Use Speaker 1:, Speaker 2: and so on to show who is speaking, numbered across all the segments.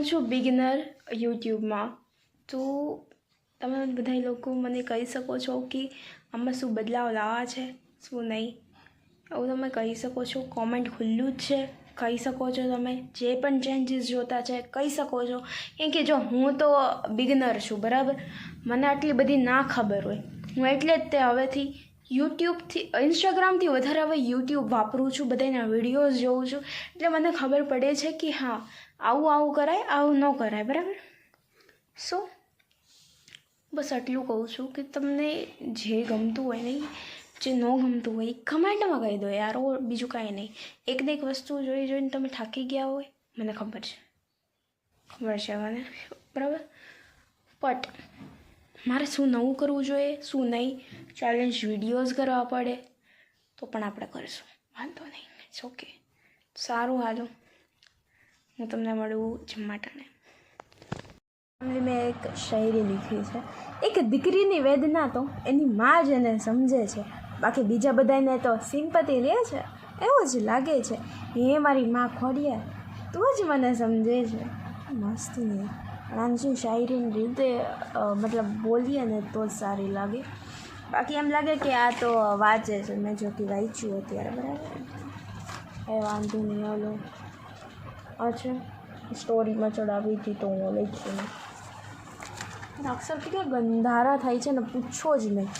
Speaker 1: હું છું બિગિનર યુટ્યુબમાં તો તમે બધા લોકો મને કહી શકો છો કે આમાં શું બદલાવ લાવવા છે, શું નહીં. એવું તમે કહી શકો છો કોમેન્ટ ખુલ્લું જ છે. કહી શકો છો તમે, જે પણ ચેન્જીસ જોતા છે, કહી શકો છો. કેમ કે જો હું તો બિગનર છું, બરાબર? મને આટલી બધી ના ખબર હોય. હું એટલે જ તે હવેથી યુટ્યુબથી, ઇન્સ્ટાગ્રામથી વધારે હવે યુટ્યુબ વાપરું છું, બધાના વિડીયોઝ જોઉં છું. એટલે મને ખબર પડે છે કે હા, આવું આવું કરાય, આવું ન કરાય, બરાબર? સો બસ આટલું કહું છું કે તમને જે ગમતું હોય નહીં, જે ન ગમતું હોય, એ કમેન્ટમાં કહી દો યાર બીજું કાંઈ નહીં. એક ને એક વસ્તુ જોઈ જોઈને તમે થાકી ગયા હોય, મને ખબર છે. ખબર છે મને? બરાબર? બટ મારે શું નવું કરવું જોઈએ, શું નહીં? ચેલેન્જ વિડીયોઝ કરવા પડે. તો પણ આપણે કરીશું. વાંધો નહીં. ઇટ્સ ઓકે સારું હાલો. હું તમને મળું જમાટાને મેં એક શાયરી લીખી છે. એક દીકરીની વેદના તો એની મા જ એને સમજે છે. બાકી બીજા બધાને તો સિમ્પતિ લે છે. એવું જ લાગે છે. એ મારી મા ખોડિયા તું જ મને સમજે છે. મસ્ત ને રાંચી શાયરીની રીતે મતલબ બોલીએ ને તો જ સારી લાગે. બાકી એમ લાગે કે આ તો વાંચે છે. મેં જો કે વાંચ્યું અત્યારે, બરાબર? એ વાંધો નહીં ઓલો અચ્છા સ્ટોરીમાં ચડાવી હતી તો હું લખી નહીં અક્ષર કેટલા ગંધારા થાય છે ને, પૂછો જ નહીં.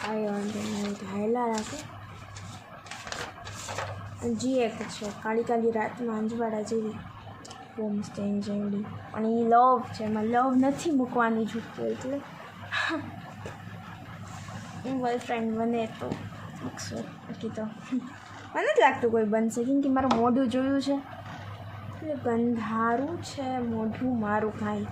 Speaker 1: કાંઈ વાંધો નહીં ધાયેલા રાખે. જી એક છે, કાળી કાળી રાતમાં અંજવાડા જેવી. બહુ મસ્ત એન્જોયડી પણ એ લવ છે, એમાં લવ નથી મૂકવાની છૂટતું એટલે. ગર્લફ્રેન્ડ બને તો મૂકશું, બાકી તો. મને નથી લાગતું કોઈ બનશે, કેમ કે મારું મોઢું જોયું છે. એટલે ગંધારું છે, મોઢું મારું કાંઈ.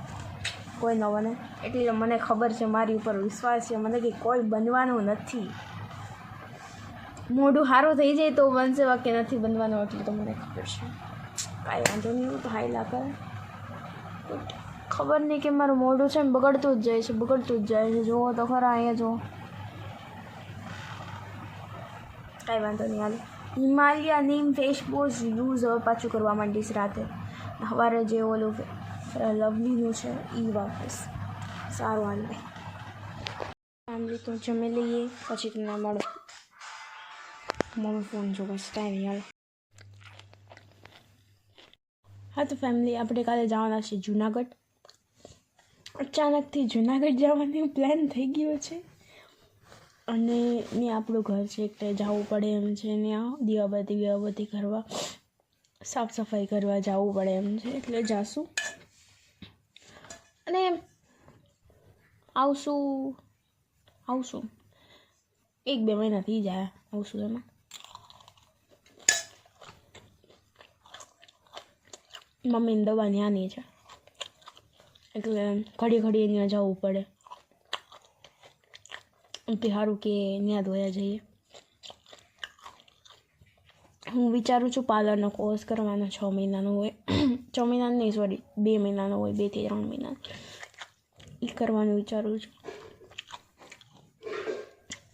Speaker 1: કોઈ ન બને. એટલે મને ખબર છે, મારી ઉપર વિશ્વાસ છે, મને કે કોઈ બનવાનું નથી. મોઢું સારું થઈ જાય તો બનશે, બાકી નથી બનવાનું, એટલે તો મને ખબર છે. કાંઈ વાંધો નહીં હાઈલા કરે ખબર નહીં કે મારું મોઢું છે ને બગડતું જ જાય છે, બગડતું જ જાય છે. જુઓ તો ખરા અહીંયા, જુઓ. કાંઈ વાંધો નહીં, હાલ. Himalaya neem face wash use હવે પાછું કરવા માંડીશ રાતે. સવારે જે ઓલું લવલીનું છે એ વાપરીશ. સારું આનંદ ભાઈ ફેમિલી, તો જમી લઈએ. પછી તમને મળો. મમ્મી ફોન જો બસ કાંઈ નહીં હાલ હા, તો ફેમિલી આપણે કાલે જવાના છે જુનાગઢ. અચાનકથી જુનાગઢ જવાનું પ્લાન થઈ ગયો છે. અને ને આપણું ઘર છે, એટલે જવું પડે એમ છે ત્યાં. દીવાબત્તી દીવાબત્તી કરવા, સાફ સફાઈ કરવા જવું પડે એમ છે, એટલે જાશું. અને આવશું આવશું. એક બે મહિના થઈ જાય આવશું એમાં. મમ્મીની દવા ત્યાંની છે. એટલે ઘડી ઘડી ત્યાં જવું પડે. એમથી સારું કે ત્યાં ધોયા જઈએ. હું વિચારું છું પાર્લરનો કોર્સ કરવાનો છ મહિનાનો હોય. છ મહિનાનો નહીં સોરી બે મહિનાનો હોય બેથી ત્રણ મહિના. એ કરવાનું વિચારું છું.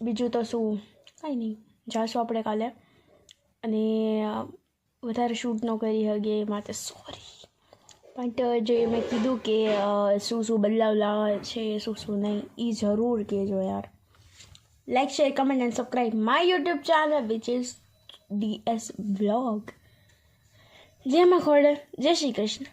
Speaker 1: બીજું તો શું? કાંઈ નહીં. જાશું આપણે કાલે. અને વધારે શૂટ ન કરી શકીએ એ માટે સોરી પણ જે મેં કીધું કે અ, શું શું બદલાવ લાવે છે શું શું નહીં એ જરૂર કહેજો યાર. Like share comment and subscribe my YouTube channel which is DS blog જય માં ખોડે જય શ્રી કૃષ્ણ.